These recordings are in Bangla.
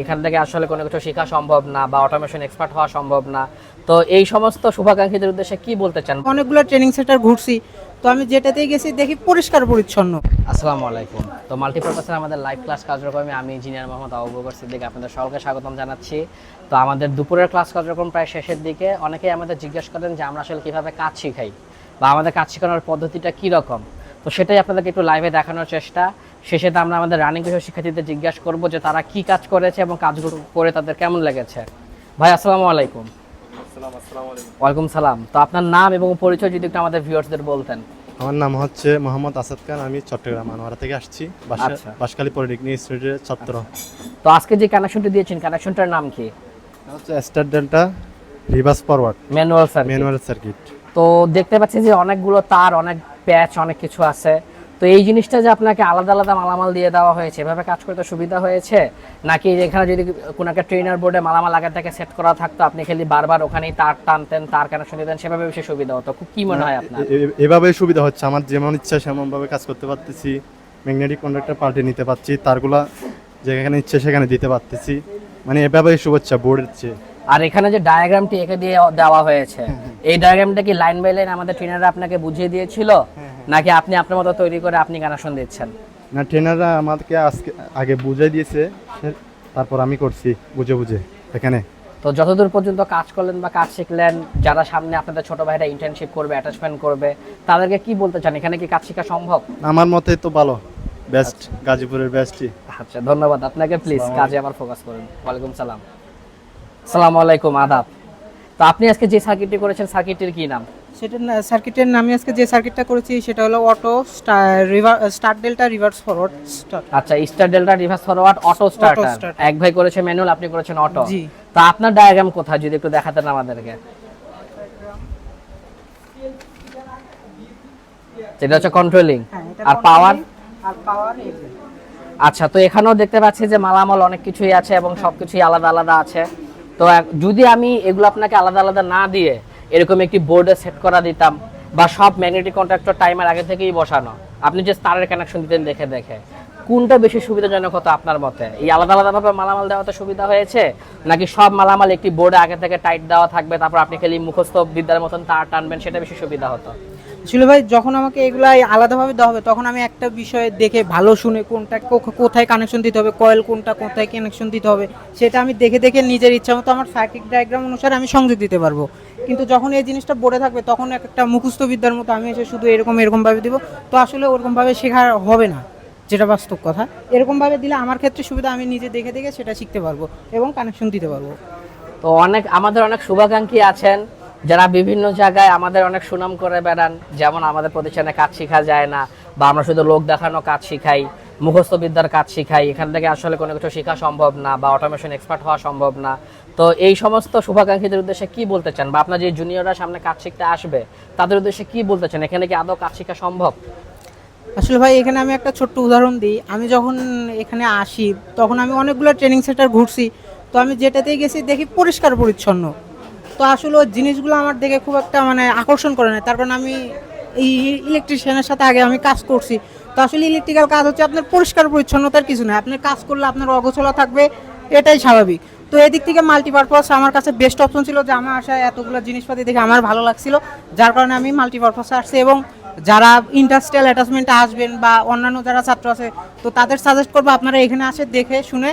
এখান থেকে আসলে কোনো কিছু শেখা সম্ভব না বা অটোমেশন এক্সপার্ট হওয়া সম্ভব না। তো এই সমস্ত শুভাকাঙ্ক্ষীদের উদ্দেশ্যে কি বলতে চান? অনেকগুলো ট্রেনিং সেন্টার ঘুরছি। তো আমি যেটাতেই গেছি দেখি পরিষ্কার পরিচ্ছন্ন। আসসালামু আলাইকুম। তো মাল্টিপারপাসের আমাদের লাইভ ক্লাস কার্যক্রমে আমি ইঞ্জিনিয়ার মোহাম্মদ আবু বকর সিদ্দিক আপনাদের সকলকে স্বাগতম জানাচ্ছি। তো আমাদের দুপুরের ক্লাস কার্যক্রম প্রায় শেষের দিকে। অনেকেই আমাদের জিজ্ঞেস করেন যে আমরা আসলে কীভাবে কাজ শিখাই বা আমাদের কাজ শেখানোর পদ্ধতিটা কী রকম তো সেটাই আপনাদেরকে একটু লাইভে দেখানোর চেষ্টা। শেষে তো আমরা আমাদের রানিং বিষয় শিক্ষার্থীদের জিজ্ঞাসা করব যে তারা কি কাজ করেছে এবং কাজগুলো করে তাদের কেমন লেগেছে। ভাই আসসালামু আলাইকুম। ওয়ালাইকুম সালাম। তো আপনার নাম এবং পরিচয় যদি একটু আমাদের ভিউয়ার্সদের বলতেন। আমার নাম হচ্ছে মোহাম্মদ আসাদ খান আমি চট্টগ্রাম আনোয়ারা থেকে আসছি। বাসা- আচ্ছা। পলিটেকনিক ইনস্টিটিউটের ছাত্র। তো আজকে যে কানেকশনটা দিয়েছেন কানেকশনটার নাম কি? হচ্ছে star delta reverse forward manual sir manual circuit তো দেখতে পাচ্ছি যে অনেকগুলো তার অনেক প্যাচ অনেক কিছু আছে। তো এই জিনিসটা যে আপনাকে আলাদা আলাদা মালামাল দিয়ে দেওয়া হয়েছে এভাবে কাজ করতে সুবিধা হয়েছে? নাকি এখানে যদি কোনো একটা ট্রেনার বোর্ডে মালামাল আগে থেকে সেট করা থাকতো আপনি খালি বারবার ওখানেই তার টানতেন তার কানেকশন দিতেন সেভাবে বেশি সুবিধা হতো? খুব কি মনে হয় আপনার? এভাবে সুবিধা হচ্ছে। আমার যেমন ইচ্ছা সেমনভাবে কাজ করতে পারতেছি। ম্যাগনেটিক কন্ডাক্টর পাল্টে নিতে পারছি। তারগুলা যেখানে ইচ্ছে সেখানে দিতে পারতেছি। মানে এভাবে শুভেচ্ছা বোর্ডের চেয়ে। আর এখানে যে ডায়াগ্রামটি এঁকে দিয়ে দেওয়া হয়েছে এই ডায়াগ্রামটা কি লাইন বাই লাইন আমাদের ট্রেনাররা আপনাকে বুঝিয়ে দিয়েছিল? নাকি আপনি আপনার মতো তৈরি করে আপনি কানেকশন দিচ্ছেন? না ট্রেনাররা আমাদেরকে আজকে আগে বুঝাই দিয়েছে তারপর আমি করছি বুঝে বুঝে এখানে। তো যতদূর পর্যন্ত কাজ করলেন বা কাজ শিখলেন যারা সামনে আপনাদের ছোট ভাইরা ইন্টার্নশিপ করবে অ্যাটাচমেন্ট করবে তাদেরকে কি বলতে চান? এখানে কি কাজ শেখা সম্ভব? আমার মতে তো ভালো বেস্ট গাজীপুরের বেস্টই আচ্ছা ধন্যবাদ। আপনাকে প্লিজ কাজে আবার ফোকাস করুন। ওয়ালাইকুম সালাম। সালাম আলাইকুম আদাব। তো আপনি আজকে যে সার্কিটটি করেছেন সার্কিটটির কি নাম? সেটা সার্কিটের নামে আজকে যে সার্কিটটা করেছি সেটা হলো auto start delta reverse forward start আচ্ছা star delta reverse forward auto starter এক ভাই করেছে ম্যানুয়াল আপনি করেছেন অটো জি। তো আপনার ডায়াগ্রাম কোথায় যদি একটু দেখাতেন আমাদেরকে? যেটা হচ্ছে কন্ট্রোলিং আর পাওয়ার আর পাওয়ার আচ্ছা তো এখানেও দেখতে পাচ্ছি যে মালামাল অনেক কিছুই আছে এবং সবকিছুই আলাদা আলাদা আছে। তো যদি আমি এগুলো আপনাকে আলাদা আলাদা না দিয়ে এরকম একটি বোর্ডে সেট করা দিতাম বা সব ম্যাগনেটিক কন্ট্রাক্টর টাইমার আগে থেকেই বসানো। আপনি যে তারের কানেকশন দিতেন দেখে দেখে। কোনটা বেশি সুবিধাজনক হতো আপনার মতে? এই আলাদা আলাদাভাবে মালামাল দেওয়াতে সুবিধা হয়েছে? নাকি সব মালামাল একটি বোর্ডে আগে থেকে টাইট দেওয়া থাকবে, তারপর আপনি খালি মুখস্থ বিদ্যার মতন তার টানবেন, সেটা বেশি সুবিধা হতো? ছিল ভাই, যখন আমাকে এগুলা আলাদাভাবে দেওয়া হবে, তখন আমি একটা বিষয় দেখে ভালো শুনে কোনটা কোথায় কানেকশন দিতে হবে কয়েল কোনটা, কোথায় কানেকশন দিতে হবে, সেটা আমি দেখে দেখে নিজের ইচ্ছা মতো আমার সার্কিট ডায়াগ্রাম অনুসারে আমি সংযোগ দিতে পারব। কিন্তু যখন এই জিনিসটা বোর্ডে থাকবে, তখন একটা মুখস্থ বিদ্যার মতো আমি এসে শুধু এরকম, এরকমভাবে দিব। তো আসলে ওরকমভাবে শেখা হবে না, যেটা বাস্তব কথা। এরকমভাবে দিলে আমার ক্ষেত্রে সুবিধা, আমি নিজে দেখে দেখে সেটা শিখতে পারব এবং কানেকশন দিতে পারব। তো অনেক, আমাদের অনেক শুভাকাঙ্ক্ষী আছেন। যারা বিভিন্ন জায়গায় আমাদের অনেক সুনাম করে বেড়ান, যেমন আমাদের প্রতিষ্ঠানে কাজ শেখা যায় না, বা আমরা শুধু লোক দেখানো কাজ শিখাই, মুখস্থ বিদ্যার কাজ শিখাই, এখান থেকে আসলে কোনো কিছু শেখা সম্ভব না, বা অটোমেশন এক্সপার্ট হওয়া সম্ভব না। তো এই সমস্ত শুভাকাঙ্ক্ষীদের উদ্দেশ্যে কি বলতে চান? বা আপনার যে জুনিয়ররা সামনে কাজ শিখতে আসবে, তাদের উদ্দেশ্যে কি বলতে চান? এখানে কি আদৌ কাজ শেখা সম্ভব? আসলে ভাই, এখানে আমি একটা ছোট্ট উদাহরণ দিই। আমি যখন এখানে আসি, তখন আমি অনেকগুলো ট্রেনিং সেন্টার ঘুরছি। তো আমি যেটাতেই গেছি, দেখি পরিষ্কার পরিচ্ছন্ন। তো আসলে ওই জিনিসগুলো আমার দেখে খুব একটা মানে আকর্ষণ করে না তার কারণ আমি এই ইলেকট্রিশিয়ানের সাথে আগে আমি কাজ করছি। তো আসলে ইলেকট্রিক্যাল কাজ হচ্ছে আপনার পরিষ্কার পরিচ্ছন্নতার কিছু না। আপনি কাজ করলে আপনার অগোছলা থাকবে, এটাই স্বাভাবিক। তো এদিক থেকে মাল্টিপারপাস আমার কাছে বেস্ট অপশন ছিল যে আমার আসায় এতগুলো জিনিসপাতি দেখে আমার ভালো লাগছিল। যার কারণে আমি মাল্টিপারপাসে আসছি এবং যারা ইন্ডাস্ট্রিয়াল অ্যাটাচমেন্টে আসবেন বা অন্যান্য যারা ছাত্র আছে, তো তাদের সাজেস্ট করব আপনারা এখানে আসে দেখে, শুনে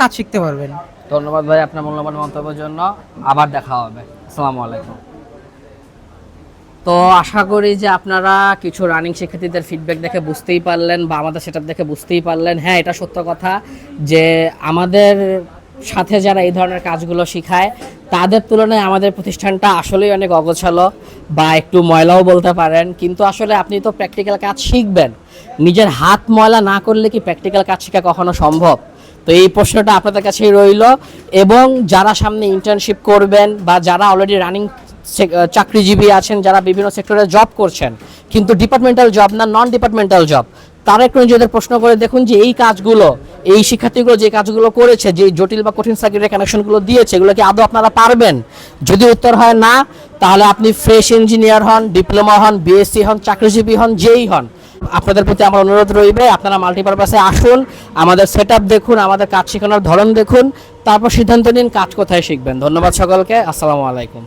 কাজ শিখতে পারবেন। ধন্যবাদ ভাই আপনার মূল্যবান মন্তব্যের জন্য। আবার দেখা হবে। আসসালামু আলাইকুম। তো আশা করি যে আপনারা কিছু রানিং শিক্ষার্থীদের ফিডব্যাক দেখে বুঝতেই পারলেন বা আমাদের সেটা দেখে বুঝতেই পারলেন। হ্যাঁ এটা সত্য কথা যে আমাদের সাথে যারা এই ধরনের কাজগুলো শেখায়, তাদের তুলনায় আমাদের প্রতিষ্ঠানটা আসলেই অনেক অগোছালো বা একটু ময়লাও বলতে পারেন। কিন্তু আসলে আপনি তো প্র্যাকটিক্যাল কাজ শিখবেন। নিজের হাত ময়লা না করলে কি প্র্যাকটিক্যাল কাজ শেখা কখনো সম্ভব? তো এই প্রশ্নটা আপনাদের কাছেই রইল। এবং যারা সামনে ইন্টার্নশিপ করবেন বা যারা অলরেডি রানিং চাকরিজীবী আছেন, যারা বিভিন্ন সেক্টরে জব করছেন, কিন্তু ডিপার্টমেন্টাল জব না নন ডিপার্টমেন্টাল জব তারা একটু নিজেদের প্রশ্ন করে দেখুন যে এই কাজগুলো, এই শিক্ষার্থীগুলো যে কাজগুলো করেছে, যে জটিল বা কঠিন সার্কিটের কানেকশনগুলো দিয়েছে, এগুলো কি আদৌ আপনারা পারবেন? যদি উত্তর হয় না, তাহলে আপনি ফ্রেশ ইঞ্জিনিয়ার হন ডিপ্লোমা হন বিএসসি হন, চাকরিজীবী হন, যেই হন। আপনাদের প্রতি আমার অনুরোধ রইবে, আপনারা মাল্টিপারপাসে আসুন, আমাদের সেট দেখুন, আমাদের কাজ শেখানোর ধরন দেখুন, তারপর সিদ্ধান্ত নিন কাজ কোথায় শিখবেন। ধন্যবাদ সকলকে, আসসালামু আলাইকুম।